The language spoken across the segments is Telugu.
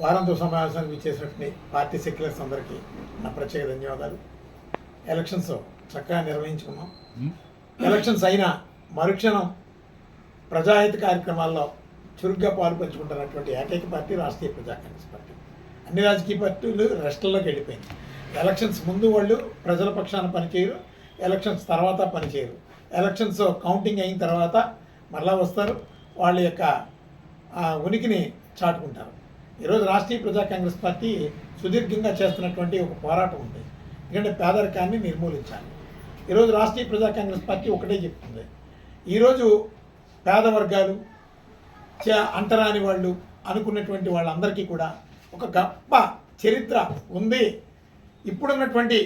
వారంతో సమావేశానికి ఇచ్చేసినటువంటి పార్టీ సెక్యులర్స్ అందరికీ నా ప్రత్యేక ధన్యవాదాలు. ఎలక్షన్స్ చక్కగా నిర్వహించుకున్నాం. ఎలక్షన్స్ అయినా మరుక్షణం ప్రజాహిత కార్యక్రమాల్లో చురుగ్గా పాలు పంచుకుంటున్నటువంటి ఏకైక పార్టీ రాష్ట్రీయ ప్రజా కాంగ్రెస్ పార్టీ. అన్ని రాజకీయ పార్టీలు రెస్ట్లలోకి వెళ్ళిపోయింది. ఎలక్షన్స్ ముందు వాళ్ళు ప్రజల పక్షాన పనిచేయరు. ఎలక్షన్స్ తర్వాత పనిచేయరు. ఎలక్షన్స్ కౌంటింగ్ అయిన తర్వాత మరలా వస్తారు. వాళ్ళ యొక్క ఆ, ఉనికిని చాటుకుంటారు. ఈరోజు రాష్ట్రీయ ప్రజా కాంగ్రెస్ పార్టీ సుదీర్ఘంగా చేస్తున్నటువంటి ఒక పోరాటం ఉంది. ఎందుకంటే పేదరికాన్ని నిర్మూలించాలి. ఈరోజు రాష్ట్రీయ ప్రజా కాంగ్రెస్ పార్టీ ఒకటే చెప్తుంది. ఈరోజు పేద వర్గాలు అంటరాని వాళ్ళు అనుకున్నటువంటి వాళ్ళందరికీ కూడా ఒక గొప్ప చరిత్ర ఉంది. ఇప్పుడున్నటువంటి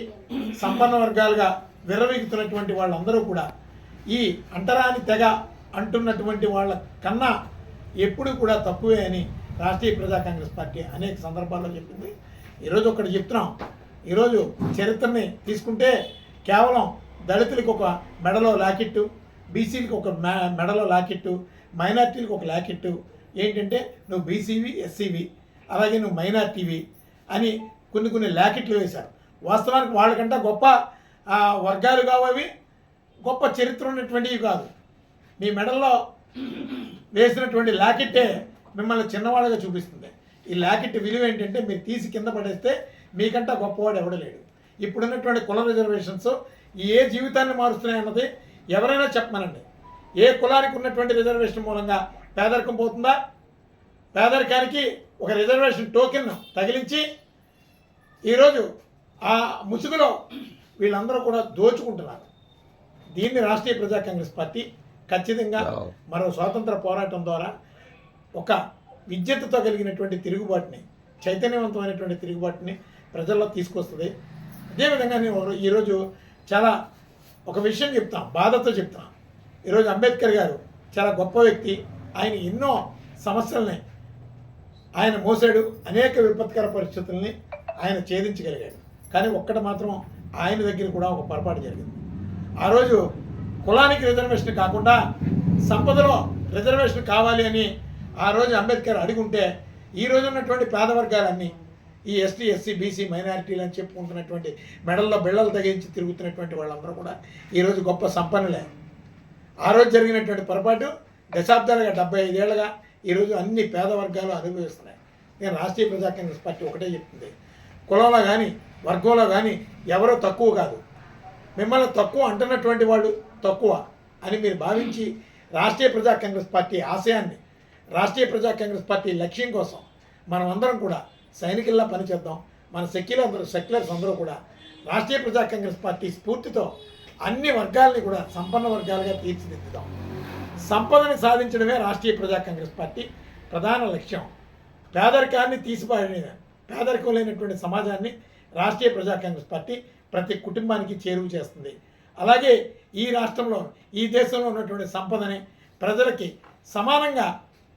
సంపన్న వర్గాలుగా విర్రవీగుతున్నటువంటి వాళ్ళందరూ కూడా ఈ అంటరాని తెగ అంటున్నటువంటి వాళ్ళ కన్నా ఎప్పుడూ కూడా తక్కువే అని రాష్ట్రీయ ప్రజా కాంగ్రెస్ పార్టీ అనేక సందర్భాల్లో చెప్పింది. ఈరోజు ఒకటి చెప్తున్నాం. ఈరోజు చరిత్రని తీసుకుంటే కేవలం దళితులకు ఒక మెడలో లాకెట్టు బీసీలకు ఒక మెడలో లాకెట్టు మైనార్టీలకు ఒక లాకెట్టు. ఏంటంటే నువ్వు బీసీవి ఎస్సీవి అలాగే నువ్వు మైనార్టీవి అని కొన్ని కొన్ని లాకెట్లు వేశారు. వాస్తవానికి వాళ్ళకంటే గొప్ప ఆ, వర్గాలు కావు అవి. గొప్ప చరిత్ర ఉన్నటువంటివి కాదు. మీ మెడల్లో వేసినటువంటి లాకెట్టే మిమ్మల్ని చిన్నవాళ్ళగా చూపిస్తుంది. ఈ లాకెట్ విలువ ఏంటంటే మీరు తీసి కింద పడేస్తే మీకంటే గొప్పవాడు ఎవడు లేడు. ఇప్పుడున్నటువంటి కుల రిజర్వేషన్స్ ఏ జీవితాన్ని మారుస్తున్నాయి అన్నది ఎవరైనా చెప్పమనండి. ఏ కులానికి ఉన్నటువంటి రిజర్వేషన్ మూలంగా పేదరికం పోతుందా? పేదరికానికి ఒక రిజర్వేషన్ టోకెన్ తగిలించి ఈరోజు ఆ ముసుగులో వీళ్ళందరూ కూడా దోచుకుంటున్నారు. దీన్ని రాష్ట్రీయ ప్రజా కాంగ్రెస్ పార్టీ ఖచ్చితంగా మరో స్వాతంత్ర పోరాటం ద్వారా ఒక విద్యతతో కలిగినటువంటి తిరుగుబాటుని చైతన్యవంతమైనటువంటి తిరుగుబాటుని ప్రజల్లో తీసుకొస్తుంది. అదేవిధంగా నేను ఈరోజు చాలా ఒక విషయం చెప్తాం బాధతో చెప్తాం ఈరోజు అంబేద్కర్ గారు చాలా గొప్ప వ్యక్తి. ఆయన ఎన్నో సమస్యల్ని ఆయన మోసాడు అనేక విపత్కర పరిస్థితుల్ని ఆయన ఛేదించగలిగాడు. కానీ ఒక్కటి మాత్రం ఆయన దగ్గర కూడా ఒక పొరపాటు జరిగింది. ఆ రోజు కులానికి రిజర్వేషన్ కాకుండా సంపదలో రిజర్వేషన్ కావాలి అని ఆ రోజు అంబేద్కర్ అడుగుంటే ఈ రోజు ఉన్నటువంటి పేద వర్గాలన్నీ ఈ ఎస్టీ ఎస్సీ బీసీ మైనారిటీలు అని చెప్పుకుంటున్నటువంటి మెడల్లో బిళ్ళలు తగించి తిరుగుతున్నటువంటి వాళ్ళందరూ కూడా ఈరోజు గొప్ప సంపన్నులే. ఆ రోజు జరిగినటువంటి పొరపాటు దశాబ్దాలుగా డెబ్బై ఐదేళ్ళుగా ఈరోజు అన్ని పేద వర్గాలు అనుభవిస్తున్నాయి. నేను రాష్ట్రీయ ప్రజా కాంగ్రెస్ పార్టీ ఒకటే చెప్తుంది. కులంలో కానీ వర్గంలో కానీ ఎవరో తక్కువ కాదు. మిమ్మల్ని తక్కువ అంటున్నటువంటి వాళ్ళు తక్కువ అని మీరు భావించి రాష్ట్రీయ ప్రజా కాంగ్రెస్ పార్టీ ఆశయాన్ని రాష్ట్రీయ ప్రజా కాంగ్రెస్ పార్టీ లక్ష్యం కోసం మనం అందరం కూడా సైనికుల్లా పనిచేద్దాం. మన సెక్యులర్ అందరూ సెక్యులర్స్ అందరూ కూడా రాష్ట్రీయ ప్రజా కాంగ్రెస్ పార్టీ స్ఫూర్తితో అన్ని వర్గాల్ని కూడా సంపన్న వర్గాలుగా తీర్చిదిద్దుదాం. సంపదని సాధించడమే రాష్ట్రీయ ప్రజా కాంగ్రెస్ పార్టీ ప్రధాన లక్ష్యం. పేదరికాన్ని తీసిపాడిన పేదరికం లేనటువంటి సమాజాన్ని రాష్ట్రీయ ప్రజా కాంగ్రెస్ పార్టీ ప్రతి కుటుంబానికి చేరువ చేస్తుంది. అలాగే ఈ రాష్ట్రంలో ఈ దేశంలో ఉన్నటువంటి సంపదని ప్రజలకి సమానంగా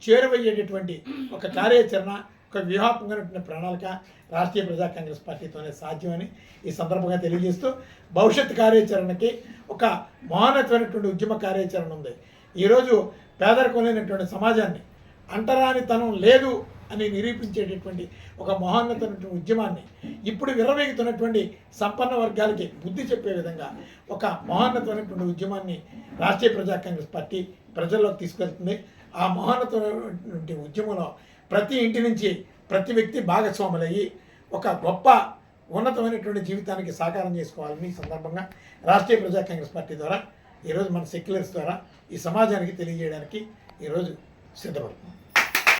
చేరువయ్యేటటువంటి ఒక కార్యాచరణ ఒక వ్యూహాత్మకమైనటువంటి ప్రణాళిక రాష్ట్రీయ ప్రజా కాంగ్రెస్ పార్టీతోనే సాధ్యమని ఈ సందర్భంగా తెలియజేస్తూ భవిష్యత్ కార్యాచరణకి ఒక మహోన్నతమైనటువంటి ఉద్యమ కార్యాచరణ ఉంది. ఈరోజు పేదరికం లేనటువంటి సమాజాన్ని అంటరానితనం లేదు అని నిరూపించేటటువంటి ఒక మహోన్నతమైనటువంటి ఉద్యమాన్ని ఇప్పుడు విరవేగుతున్నటువంటి సంపన్న వర్గాలకి బుద్ధి చెప్పే విధంగా ఒక మహోన్నతమైనటువంటి ఉద్యమాన్ని రాష్ట్రీయ ప్రజా కాంగ్రెస్ పార్టీ ప్రజల్లోకి తీసుకెళ్తుంది. ఆ మహోన్నతమైనటువంటి ఉద్యమంలో ప్రతి ఇంటి నుంచి ప్రతి వ్యక్తి భాగస్వాములయ్యి ఒక గొప్ప ఉన్నతమైనటువంటి జీవితానికి సాకారం చేసుకోవాలని ఈ సందర్భంగా రాష్ట్రీయ ప్రజా కాంగ్రెస్ పార్టీ ద్వారా ఈరోజు మన సెక్యులర్స్ ద్వారా ఈ సమాజానికి తెలియజేయడానికి ఈరోజు సిద్ధపడుతున్నాం.